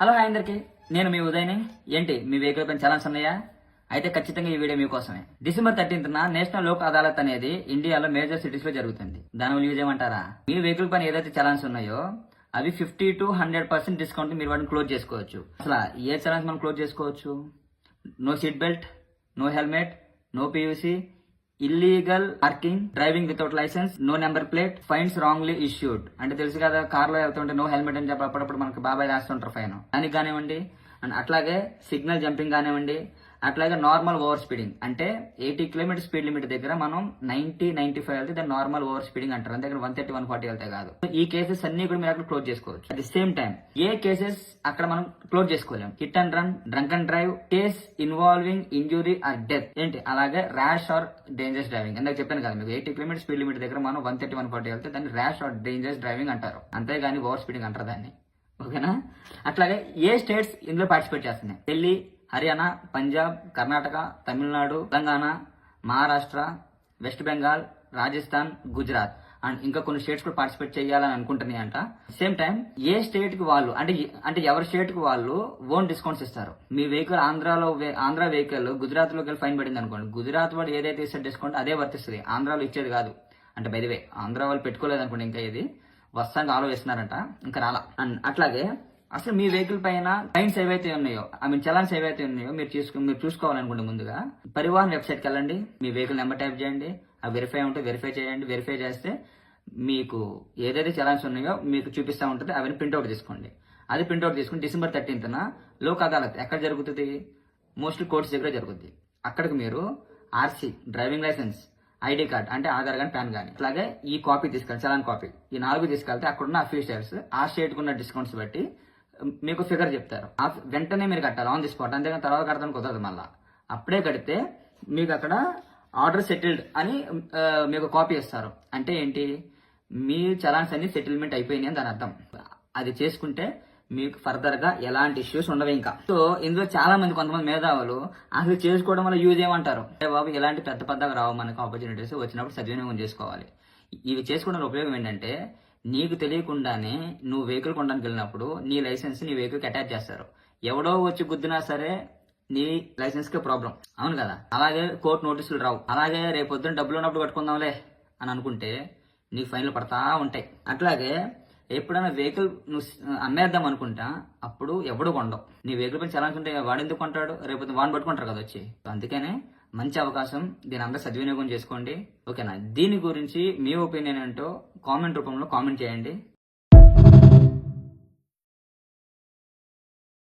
Hello hi అందరికీ. నేను మీ ఉదయని. ఏంటి మీ వెహికల్ పైన ఛాలెంజ్ ఉన్నాయా? అయితే ఖచ్చితంగా ఈ వీడియో మీకోసమే. December thirteenth national Lok Adalat అనేది ఇండియాలో మేజర్ సిటీస్లో జరుగుతుంది. దానివల్ల యూజ్ ఏమంటారా? మీ వెహికల్ పైన ఏదైతే ఛాలెంజ్ ఉన్నాయో అవి fifty to hundred percent discount మీరు వాటిని క్లోజ్ చేసుకోవచ్చు. అసలు ఏ ఛాలెంజ్ మనం క్లోజ్ చేసుకోవచ్చు? No seat belt no helmet no PUC illegal parking driving without licence no number plate fines wrongly issued అంటే తెలుసు కదా కార్లో వెళ్తుంటే నో హెల్మెట్ అని చెప్పి అప్పుడప్పుడు మనకి బాబాయ్ రాస్తుంటారు ఫైన్ దానికి కానివ్వండి అండ్ అట్లాగే సిగ్నల్ జంపింగ్ కానివ్వండి అట్లాగే నార్మల్ ఓవర్ స్పీడింగ్ అంటే ఎయిటీ కిలోమీటర్ స్పీడ్ లిమిట్ దగ్గర మనం నైన్టీ నైన్టీ ఫైవ్ వెళ్తే దాన్ని నార్మల్ ఓవర్ స్పీడింగ్ అంటారు. అంతే వన్ థర్టీ వన్ ఫార్టీ వెళ్తే కాదు. ఈ కేసెస్ అన్ని కూడా మీరు అక్కడ క్లోజ్ చేసుకోవచ్చు. అట్ ది సేమ్ టైం ఏ కేసెస్ అక్కడ మనం క్లోజ్ చేసుకోలేం hit and run drunk and drive case involving injury or death ఏంటి? అలాగే ర్యాష్ ఆర్ డేంజరస్ డ్రైవింగ్ ఇందాక చెప్పాను కదా మీకు ఎయిటీ కిలోమీటర్ స్పీడ్ లిమిట్ దగ్గర మనం వన్ థర్టీ వన్ ఫార్టీ వెళ్తే దాన్ని ర్యాష్ ఆర్ డేంజరస్ డ్రైవింగ్ అంటారు. అంతేగాని ఓవర్ స్పీడింగ్ అంటారు దాన్ని. ఓకేనా? అట్లాగే ఏ స్టేట్స్ ఇందులో పార్టిసిపేట్ చేస్తున్నాయి? ఢిల్లీ హర్యానా పంజాబ్ కర్ణాటక తమిళనాడు తెలంగాణ మహారాష్ట్ర వెస్ట్ బెంగాల్ రాజస్థాన్ గుజరాత్. అండ్ ఇంకా కొన్ని స్టేట్స్ కూడా పార్టిసిపేట్ చేయాలని అనుకుంటున్నాయి అంట. సేమ్ టైం ఏ స్టేట్కి వాళ్ళు అంటే అంటే ఎవరి స్టేట్కి వాళ్ళు ఓన్ డిస్కౌంట్స్ ఇస్తారు? మీ వెహికల్ ఆంధ్రాలో వే- ఆంధ్ర వెహికల్ గుజరాత్లోకి వెళ్ళి ఫైన్ పడింది అనుకోండి గుజరాత్ వాడు ఏదైతే ఇస్తే డిస్కౌంట్ అదే వర్తిస్తుంది. ఆంధ్రాలో ఇచ్చేది కాదు. అంటే బైదివే ఆంధ్ర వాళ్ళు పెట్టుకోలేదు అనుకోండి ఇంకా ఇది. వస్తానికి ఆలోచిస్తున్నారంట ఇంకా రాలా. అండ్ అట్లాగే అసలు మీ వెహికల్ పైన ఫైన్స్ ఏవైతే ఉన్నాయో ఐ మీన్ చలాన్స్ ఏవైతే ఉన్నాయో మీరు చూసుకో మీరు చూసుకోవాలనుకుంటే ముందుగా పరివాహన్ వెబ్సైట్కి వెళ్ళండి మీ వెహికల్ నెంబర్ టైప్ చేయండి ఆ వెరిఫై ఉంటే వెరిఫై చేయండి వెరిఫై చేస్తే మీకు ఏదైతే చలాన్స్ ఉన్నాయో మీకు చూపిస్తూ ఉంటుంది అవన్నీ ప్రింట్అవుట్ తీసుకోండి. అది ప్రింట్అవుట్ తీసుకుని డిసెంబర్ థర్టీన్త్న లోక్ అదాలత్ ఎక్కడ జరుగుతుంది? మోస్ట్లీ కోర్ట్స్ దగ్గర జరుగుతుంది అక్కడికి మీరు RC driving licence ID card అంటే ఆధార్ కానీ పాన్ కానీ అలాగే ఈ కాపీ తీసుకెళ్ళి చలాన్ కాపీ ఈ నాలుగు తీసుకెళ్తే అక్కడ ఉన్న అఫీషియల్స్ ఆ స్టేట్కి ఉన్న డిస్కౌంట్స్ బట్టి మీకు ఫిగర్ చెప్తారు. ఆ వెంటనే మీరు కట్టాలి ఆన్ ది స్పాట్ అంతేగాని తర్వాత కడతాను కుదరదు మళ్ళా. అప్పుడే కడితే మీకు అక్కడ ఆర్డర్ సెటిల్డ్ అని మీకు కాపీ ఇస్తారు. అంటే ఏంటి? మీ చలాన్స్ అన్ని సెటిల్మెంట్ అయిపోయినాయి అని దాని అర్థం. అది చేసుకుంటే మీకు ఫర్దర్గా ఎలాంటి ఇష్యూస్ ఉండవు ఇంకా. సో ఇందులో చాలా మంది కొంతమంది మేధావులు అసలు చేసుకోవడం వల్ల యూజ్ ఏమంటారు? అంటే బాబు ఇలాంటి పెద్ద పెద్దగా రావు మనకు ఆపర్చునిటీస్ వచ్చినప్పుడు సద్వినియోగం చేసుకోవాలి. ఇవి చేసుకోవడం ఉపయోగం ఏంటంటే నీకు తెలియకుండానే నువ్వు వెహికల్ కొనడానికి వెళ్ళినప్పుడు నీ లైసెన్స్ నీ వెహికల్కి అటాచ్ చేస్తారు. ఎవడో వచ్చి గుద్దినా సరే నీ లైసెన్స్కి ప్రాబ్లం అవును కదా? అలాగే కోర్టు నోటీసులు రావు. అలాగే రేపు డబ్బులు ఉన్నప్పుడు కట్టుకుందాంలే అని అనుకుంటే నీకు ఫైన్లు పడతా ఉంటాయి. అట్లాగే ఎప్పుడైనా వెహికల్ నువ్వు అమ్మేద్దాం అనుకుంటా అప్పుడు ఎవడు కొండవు నీ వెహికల్ పైన చాలా ఉంటే వాడు ఎందుకు కొంటాడు? రేపు వాడిని పట్టుకుంటారు కదా వచ్చి. సో అందుకనే మంచి అవకాశం. దీని అందరూ సద్వినియోగం చేసుకోండి. ఓకేనా? దీని గురించి మీ ఒపీనియన్ ఏంటో కామెంట్ రూపంలో కామెంట్ చేయండి.